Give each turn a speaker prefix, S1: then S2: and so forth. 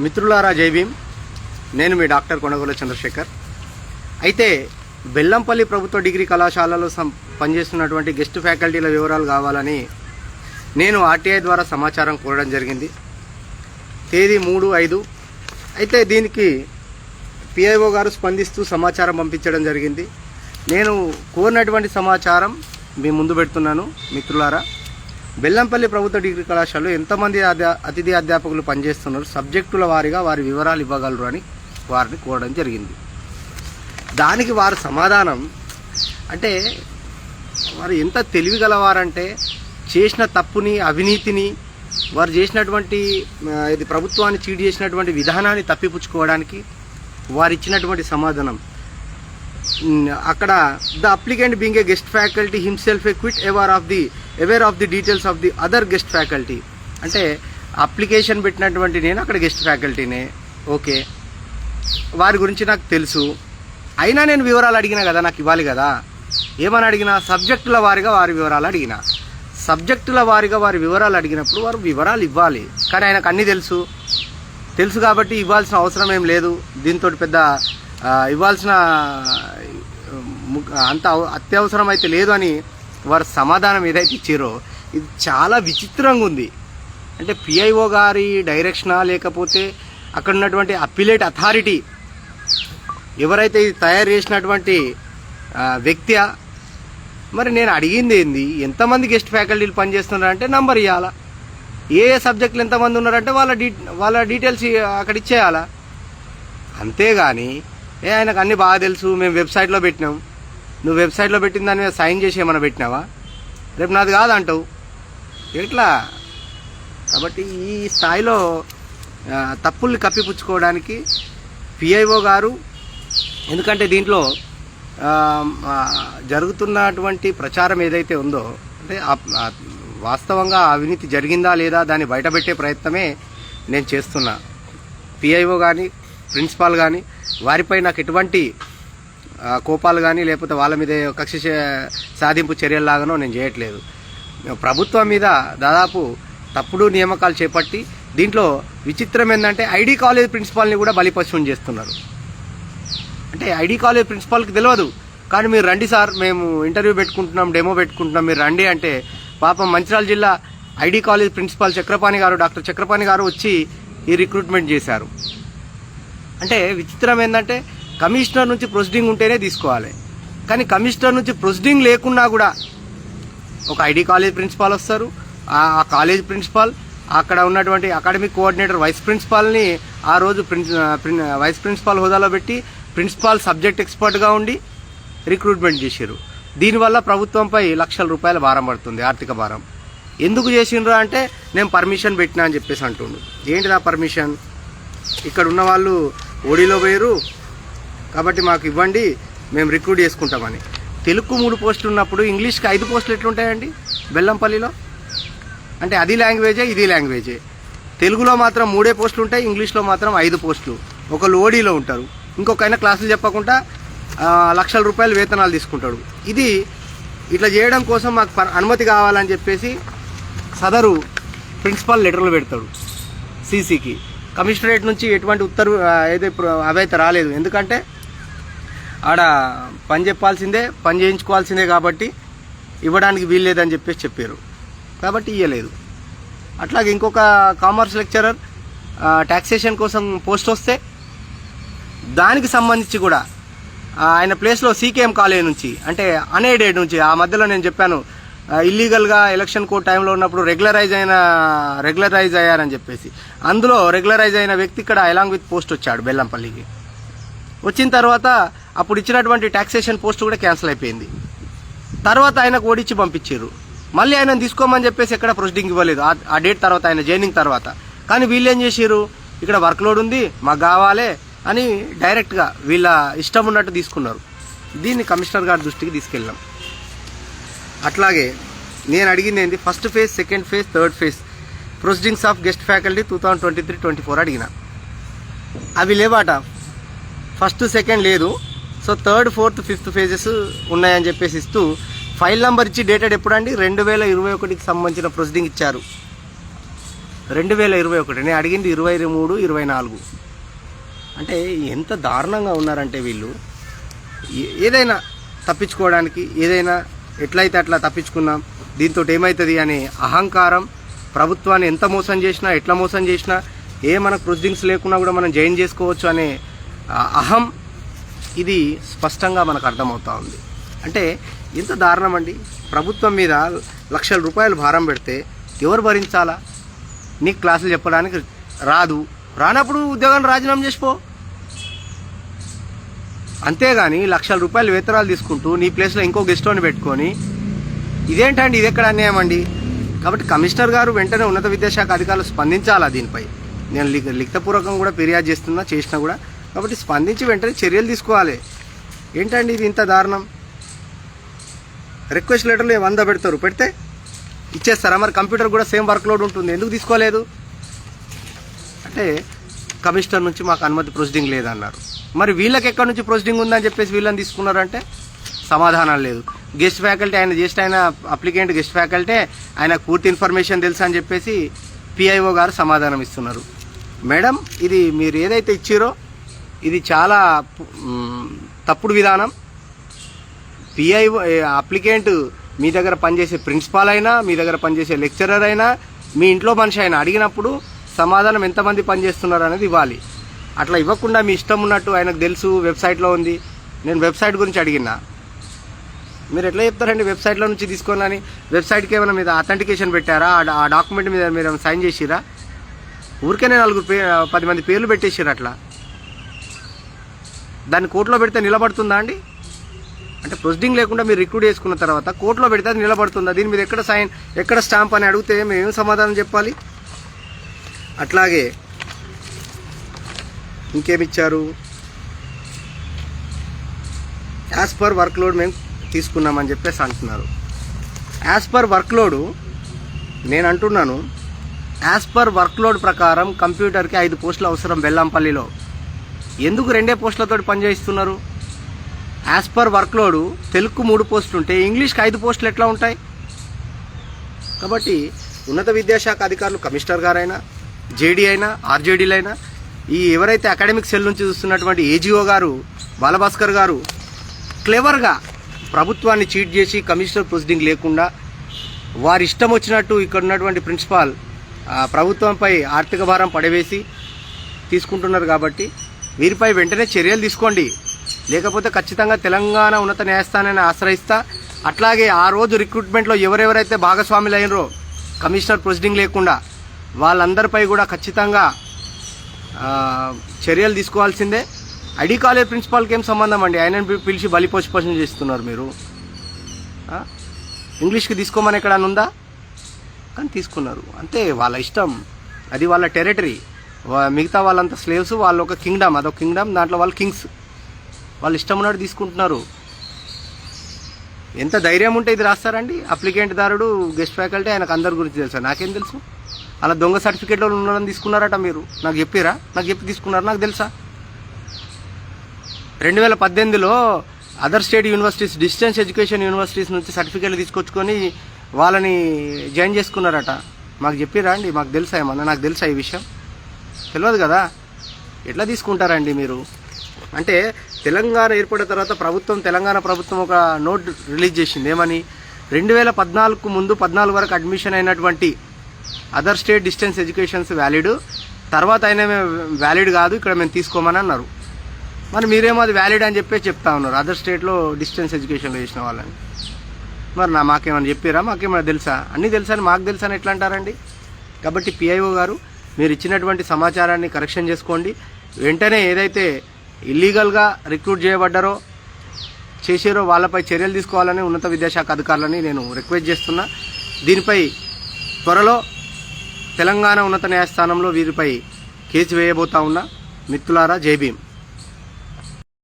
S1: మిత్రులారా జై నేను మీ డాక్టర్ కొనగోల చంద్రశేఖర్. అయితే బెల్లంపల్లి ప్రభుత్వ డిగ్రీ కళాశాలలో సం- పనిచేస్తున్నటువంటి గెస్ట్ ఫ్యాకల్టీల వివరాలు కావాలని నేను ఆర్టీఐ ద్వారా సమాచారం కోరడం జరిగింది. తేదీ మూడు ఐదు. అయితే దీనికి పిఐఓ గారు స్పందిస్తూ సమాచారం పంపించడం జరిగింది. నేను కోరినటువంటి సమాచారం మీ ముందు పెడుతున్నాను మిత్రులారా. బెల్లంపల్లి ప్రభుత్వ డిగ్రీ కళాశాలలో ఎంతమంది అతిథి అధ్యాపకులు పనిచేస్తున్నారు సబ్జెక్టుల వారిగా వారి వివరాలు ఇవ్వగలరు అని వారిని కోరడం జరిగింది. దానికి వారు సమాధానం అంటే వారు ఎంత తెలివి గలవారంటే చేసిన తప్పుని అవినీతిని వారు చేసినటువంటి ఇది ప్రభుత్వాన్ని చీడి చేసినటువంటి విధానాన్ని తప్పిపుచ్చుకోవడానికి వారు ఇచ్చినటువంటి సమాధానం. అక్కడ the applicant being a guest faculty himself a quite ever of the aware of the details of the other guest faculty. అంటే అప్లికేషన్ పెట్టినటువంటి నేను అక్కడ గెస్ట్ ఫ్యాకల్టీనే. ఓకే. వారి గురించి నాకు తెలుసు. అయినా నేను వివరాలు అడిగినా కదా నాకు ఇవ్వాలి కదా. ఏమని అడిగినా? సబ్జెక్టుల వారిగా వారి వివరాలు అడిగిన. సబ్జెక్టుల వారిగా వారి వివరాలు అడిగినప్పుడు వారు వివరాలు ఇవ్వాలి. కానీ ఆయనకు అన్నీ తెలుసు. తెలుసు కాబట్టి ఇవ్వాల్సిన అవసరం ఏం లేదు. దీంతో పెద్ద ఇవ్వాల్సిన అంత అవ- అత్యవసరం అయితే లేదు అని వారు సమాధానం ఏదైతే ఇచ్చారో ఇది చాలా విచిత్రంగా ఉంది. అంటే పిఐఓ గారి డైరెక్షనా లేకపోతే అక్కడ ఉన్నటువంటి అప్పిలేట్ అథారిటీ ఎవరైతే ఇది తయారు చేసినటువంటి వ్యక్తి వ్యక్తియా మరి నేను అడిగింది ఏంది? ఎంతమంది గెస్ట్ ఫ్యాకల్టీలు పనిచేస్తున్నారంటే నంబర్ ఇవ్వాలా ఏ ఏ సబ్జెక్టులు ఎంతమంది ఉన్నారంటే వాళ్ళ డీ వాళ్ళ డీటెయిల్స్ అక్కడ ఇచ్చేయాలా. అంతేగాని ఏ ఆయనకు అన్నీ బాగా తెలుసు మేము వెబ్సైట్లో పెట్టినాం. నువ్వు వెబ్సైట్లో పెట్టిన దాని మీద సైన్ చేసి ఏమైనా పెట్టినావా? రేపు నాది కాదంటావు. ఎట్లా? కాబట్టి ఈ స్థాయిలో తప్పుల్ని కప్పిపుచ్చుకోవడానికి పిఐఓ గారు ఎందుకంటే దీంట్లో జరుగుతున్నటువంటి ప్రచారం ఏదైతే ఉందో అంటే వాస్తవంగా అవినీతి జరిగిందా లేదా దాన్ని బయటపెట్టే ప్రయత్నమే నేను చేస్తున్నా. పిఐఓ కానీ ప్రిన్సిపాల్ కానీ వారిపై నాకు ఎటువంటి కోపాలు కానీ లేకపోతే వాళ్ళ మీద కక్ష సాధింపు చర్యల్లాగానో నేను చేయట్లేదు. ప్రభుత్వం మీద దాదాపు తప్పుడు నియామకాలు చేపట్టి దీంట్లో విచిత్రం ఏంటంటే ఐడి కాలేజ్ ప్రిన్సిపాల్ని కూడా బలిపశువుని చేస్తున్నారు. అంటే ఐడి కాలేజ్ ప్రిన్సిపాల్కి తెలియదు కానీ మీరు రండి సార్ మేము ఇంటర్వ్యూ పెట్టుకుంటున్నాం డెమో పెట్టుకుంటున్నాం మీరు రండి అంటే పాపం మంచిర్యాల జిల్లా ఐడి కాలేజ్ ప్రిన్సిపాల్ చక్రపాణి గారు డాక్టర్ చక్రపాణి గారు వచ్చి ఈ రిక్రూట్మెంట్ చేశారు. అంటే విచిత్రం ఏంటంటే కమిషనర్ నుంచి ప్రొసీడింగ్ ఉంటేనే తీసుకోవాలి. కానీ కమిషనర్ నుంచి ప్రొసీడింగ్ లేకున్నా కూడా ఒక ఐడి కాలేజ్ ప్రిన్సిపాల్ వస్తారు. ఆ కాలేజ్ ప్రిన్సిపాల్ అక్కడ ఉన్నటువంటి అకాడమిక్ కోఆర్డినేటర్ వైస్ ప్రిన్సిపాల్ని ఆ రోజు ప్రిన్- వైస్ ప్రిన్సిపాల్ హోదాలో పెట్టి ప్రిన్సిపాల్ సబ్జెక్ట్ ఎక్స్పర్ట్గా ఉండి రిక్రూట్మెంట్ చేశారు దీనివల్ల ప్రభుత్వంపై లక్షల రూపాయల భారం పడుతుంది ఆర్థిక భారం. ఎందుకు చేసిండ్రు అంటే నేను పర్మిషన్ పెట్టినా అని చెప్పేసి అంటుండు. ఏంటిదా పర్మిషన్? ఇక్కడ ఉన్న వాళ్ళు ఓడిలో పోయారు కాబట్టి మాకు ఇవ్వండి మేము రిక్రూట్ చేసుకుంటామని. తెలుగు మూడు పోస్టులు ఉన్నప్పుడు ఇంగ్లీష్కి ఐదు పోస్టులు ఎట్లుంటాయండి? బెల్లంపల్లిలో? అంటే అది లాంగ్వేజే ఇది లాంగ్వేజే. తెలుగులో మాత్రం మూడే పోస్టులు ఉంటాయి ఇంగ్లీష్లో మాత్రం ఐదు పోస్టులు. ఒకళ్ళు ఓడీలో ఉంటారు. ఇంకొక ఆయన క్లాసులు చెప్పకుండా లక్షల రూపాయలు వేతనాలు తీసుకుంటాడు. ఇది ఇట్లా చేయడం కోసం మాకు అనుమతి కావాలని చెప్పేసి సదరు ప్రిన్సిపాల్ లెటర్లు పెడతాడు సీసీకి. కమిషనరేట్ నుంచి ఎటువంటి ఉత్తర్వు ఆ, అవైతే రాలేదు. ఎందుకంటే ఆడ పని చెప్పాల్సిందే పని చేయించుకోవాల్సిందే కాబట్టి ఇవ్వడానికి వీల్లేదని చెప్పేసి చెప్పారు. కాబట్టి ఇవ్వలేదు అట్లాగే ఇంకొక కామర్స్ లెక్చరర్ ట్యాక్సేషన్ కోసం పోస్ట్ వస్తే దానికి సంబంధించి కూడా ఆయన ప్లేస్లో సీకేఎం కాలేజ్ నుంచి అంటే అన్ఎయిడెడ్ నుంచి ఆ మధ్యలో నేను చెప్పాను ఇల్లీగల్గా ఎలక్షన్ కోడ్ టైంలో ఉన్నప్పుడు రెగ్యులరైజ్ అయిన రెగ్యులరైజ్ అయ్యారని చెప్పేసి. అందులో రెగ్యులరైజ్ అయిన వ్యక్తి ఇక్కడ ఎలాంగ్ విత్ పోస్ట్ వచ్చాడు బెల్లంపల్లికి. వచ్చిన తర్వాత అప్పుడు ఇచ్చినటువంటి ట్యాక్సేషన్ పోస్ట్ కూడా క్యాన్సిల్ అయిపోయింది. తర్వాత ఆయనకు ఓడిచ్చి పంపించారు. మళ్ళీ ఆయన తీసుకోమని చెప్పేసి ఎక్కడ ప్రొసీడింగ్ ఇవ్వలేదు. ఆ- డేట్ తర్వాత ఆయన జైనింగ్ తర్వాత. కానీ వీళ్ళు ఏం చేశారు? ఇక్కడ వర్క్ లోడ్ ఉంది మాకు కావాలి అని డైరెక్ట్గా వీళ్ళ ఇష్టం ఉన్నట్టు తీసుకున్నారు. దీన్ని కమిషనర్ గారి దృష్టికి తీసుకెళ్ళాం. అట్లాగే నేను అడిగింది ఏంటి first phase second phase third phase proceedings of guest faculty two thousand twenty three twenty four అడిగిన. అవి లేవాట. ఫస్ట్ సెకండ్ లేదు. So third fourth fifth phases ఉన్నాయని చెప్పేసి ఇస్తూ ఫైల్ నెంబర్ ఇచ్చి డేటెడ్ ఎప్పుడండి రెండు వేల ఇరవై ఒకటికి సంబంధించిన ప్రొసీడింగ్ ఇచ్చారు. రెండు వేల ఇరవై ఒకటి. నేను అడిగింది ఇరవై మూడు ఇరవై నాలుగు. అంటే ఎంత దారుణంగా ఉన్నారంటే వీళ్ళు. ఏ- ఏదైనా తప్పించుకోవడానికి ఏదైనా ఎట్లయితే అట్లా తప్పించుకున్నాం? దీంతో ఏమవుతుంది అనే అహంకారం ప్రభుత్వాన్ని ఎంత మోసం చేసినా ఎట్లా మోసం చేసినా ఏ మనకు ప్రొసీడింగ్స్ లేకున్నా కూడా మనం జాయిన్ చేసుకోవచ్చు అనే అహం ఇది స్పష్టంగా మనకు అర్థమవుతా ఉంది. అంటే ఎంత దారుణం అండి. ప్రభుత్వం మీద లక్షల రూపాయలు భారం పెడితే ఎవరు భరించాలా? నీకు క్లాసులు చెప్పడానికి రాదు. రానప్పుడు ఉద్యోగాన్ని రాజీనామా చేసిపో అంతేగాని లక్షల రూపాయలు వేతనాలు తీసుకుంటూ నీ ప్లేస్లో ఇంకో గెస్ట్ అని పెట్టుకొని ఇదేంటండి ఇది ఎక్కడ అన్యాయం అండి? కాబట్టి కమిషనర్ గారు వెంటనే ఉన్నత విద్యాశాఖ అధికారులు స్పందించాలా దీనిపై? నేను లిఖితపూర్వకంగా కూడా ఫిర్యాదు చేస్తున్నా చేసినా కూడా. కాబట్టి స్పందించి వెంటనే చర్యలు తీసుకోవాలి. ఏంటండి ఇది ఇంత దారుణం? రిక్వెస్ట్ లెటర్లు వంద పెడతారు? పెడితే ఇచ్చేస్తారా? మరి కంప్యూటర్ కూడా సేమ్ వర్క్ లోడ్ ఉంటుంది. ఎందుకు తీసుకోలేదు? అంటే కమిషనర్ నుంచి మాకు అనుమతి ప్రొసీడింగ్ లేదన్నారు. మరి వీళ్ళకి ఎక్కడి నుంచి ప్రొసీడింగ్ ఉందని చెప్పేసి వీళ్ళని తీసుకున్నారంటే సమాధానం లేదు. గెస్ట్ ఫ్యాకల్టీ ఆయన జస్ట్ ఆయన అప్లికెంట్ గెస్ట్ ఫ్యాకల్టీ ఆయన పూర్తి ఇన్ఫర్మేషన్ తెలుసు అని చెప్పేసి పిఐఓ గారు సమాధానం ఇస్తున్నారు. మేడం ఇది మీరు ఏదైతే ఇచ్చారో ఇది చాలా తప్పుడు విధానం. పిఐఓ అప్లికెంట్ మీ దగ్గర పనిచేసే ప్రిన్సిపాల్ అయినా మీ దగ్గర పనిచేసే లెక్చరర్ అయినా మీ ఇంట్లో మనిషి అయినా అడిగినప్పుడు సమాధానం ఎంతమంది పనిచేస్తున్నారు అనేది ఇవ్వాలి. అట్లా ఇవ్వకుండా మీ ఇష్టం ఉన్నట్టు ఆయనకు తెలుసు వెబ్సైట్లో ఉంది. నేను వెబ్సైట్ గురించి అడిగినా. మీరు ఎట్లా చెప్తారండి వెబ్సైట్లో నుంచి తీసుకోనని వెబ్సైట్కి ఏమైనా మీద అథెంటికేషన్ పెట్టారా? ఆ డాక్యుమెంట్ మీద మీరు ఏమైనా సైన్ చేసిరా? ఊరికేనే నలుగురు పే పది మంది పేర్లు పెట్టేసిర్రు అట్లా. దాన్ని కోర్టులో పెడితే నిలబడుతుందా అండి? అంటే ప్రొసీడింగ్ లేకుండా మీరు రిక్రూట్ చేసుకున్న తర్వాత కోర్టులో పెడితే అది నిలబడుతుందా? దీని మీద ఎక్కడ సైన్ ఎక్కడ స్టాంప్ అని అడిగితే మేము ఏం సమాధానం చెప్పాలి? అట్లాగే ఇంకేమిచ్చారు? యాజ్ పర్ వర్క్ లోడ్ మేము తీసుకున్నామని చెప్పేసి అంటున్నారు. యాజ్ పర్ వర్క్ లోడు నేను అంటున్నాను యాజ్ పర్ వర్క్ లోడ్ ప్రకారం కంప్యూటర్కి ఐదు పోస్టులు అవసరం బెల్లంపల్లిలో. ఎందుకు రెండే పోస్టులతో పనిచేస్తున్నారు as per work load Telugu మూడు పోస్టులు ఉంటే ఇంగ్లీష్కి ఐదు పోస్టులు ఎట్లా ఉంటాయి? కాబట్టి ఉన్నత విద్యాశాఖ అధికారులు కమిషనర్ గారైనా జేడీ అయినా ఆర్జేడీలైనా ఈ ఎవరైతే అకాడమిక్ సెల్ నుంచి చూస్తున్నటువంటి ఏజీఓ గారు బాలభాస్కర్ గారు క్లెవర్గా ప్రభుత్వాన్ని చీట్ చేసి కమిషనర్ ప్రొసీడింగ్ లేకుండా వారి ఇష్టం వచ్చినట్టు ఇక్కడ ఉన్నటువంటి ప్రిన్సిపాల్ ప్రభుత్వంపై ఆర్థిక భారం పడవేసి తీసుకుంటున్నారు కాబట్టి వీరిపై వెంటనే చర్యలు తీసుకోండి. లేకపోతే ఖచ్చితంగా తెలంగాణ ఉన్నత న్యాయస్థానాన్ని ఆశ్రయిస్తా అట్లాగే ఆ రోజు రిక్రూట్మెంట్లో ఎవరెవరైతే భాగస్వాములు అయినరో కమిషనర్ ప్రొసీడింగ్ లేకుండా వాళ్ళందరిపై కూడా ఖచ్చితంగా చర్యలు తీసుకోవాల్సిందే. ఐడి కాలేజ్ ప్రిన్సిపాల్కి ఏం సంబంధం అండి? ఆయనను పిలిచి పిలిచి బలిపోషపోషణ చేస్తున్నారు మీరు. ఇంగ్లీష్కి తీసుకోమని ఎక్కడన్నా ఉందా? కానీ తీసుకున్నారు. అంతే వాళ్ళ ఇష్టం. అది వాళ్ళ టెరిటరీ. మిగతా వాళ్ళంతా స్లేవ్స్ వాళ్ళు ఒక కింగ్డమ్. అదొక కింగ్డమ్ దాంట్లో వాళ్ళు కింగ్స్. వాళ్ళు ఇష్టం ఉన్నట్టు తీసుకుంటున్నారు. ఎంత ధైర్యం ఉంటే ఇది రాస్తారండి? అప్లికెంట్ దారుడు గెస్ట్ ఫ్యాకల్టీ ఆయనకు అందరి గురించి తెలుసా? నాకేం తెలుసు? అలా దొంగ సర్టిఫికేట్లో ఉన్నారని తీసుకున్నారట మీరు. నాకు చెప్పిరా? నాకు చెప్పి తీసుకున్నారు? నాకు తెలుసా? రెండు వేల పద్దెనిమిదిలో other state universities distance education universities నుంచి సర్టిఫికేట్లు తీసుకొచ్చుకొని వాళ్ళని జాయిన్ చేసుకున్నారట. మాకు చెప్పిరా అండి? మాకు తెలుసా ఏమన్నా? నాకు తెలుసా ఈ విషయం? తెలియదు కదా? ఎట్లా తీసుకుంటారండి మీరు? అంటే తెలంగాణ ఏర్పడిన తర్వాత ప్రభుత్వం తెలంగాణ ప్రభుత్వం ఒక నోట్ రిలీజ్ చేసింది. ఏమని? రెండు వేల పద్నాలుగుకు ముందు పద్నాలుగు వరకు అడ్మిషన్ అయినటువంటి other state distance educations valid. తర్వాత అయినా వ్యాలిడ్ కాదు ఇక్కడ మేము తీసుకోమని అన్నారు. మరి మీరేమో అది వ్యాలిడ్ అని చెప్పే చెప్తా ఉన్నారు అదర్ స్టేట్లో డిస్టెన్స్ ఎడ్యుకేషన్లో చేసిన వాళ్ళని. మరి నా మాకేమైనా చెప్పారా? మాకేమైనా తెలుసా? అన్నీ తెలుసా అని మాకు తెలుసా ఎట్లా అంటారండి? కాబట్టి పిఐఓ గారు మీరు ఇచ్చినటువంటి సమాచారాన్ని కరెక్షన్ చేసుకోండి. వెంటనే ఏదైతే ఇల్లీగల్గా రిక్రూట్ చేయబడ్డారో చేసారో వాళ్ళపై చర్యలు తీసుకోవాలని ఉన్నత విద్యాశాఖ అధికారులని నేను రిక్వెస్ట్ చేస్తున్నా. దీనిపై త్వరలో తెలంగాణ ఉన్నత న్యాయస్థానంలో వీరిపై కేసు వేయబోతా ఉన్న మిత్రులారా జై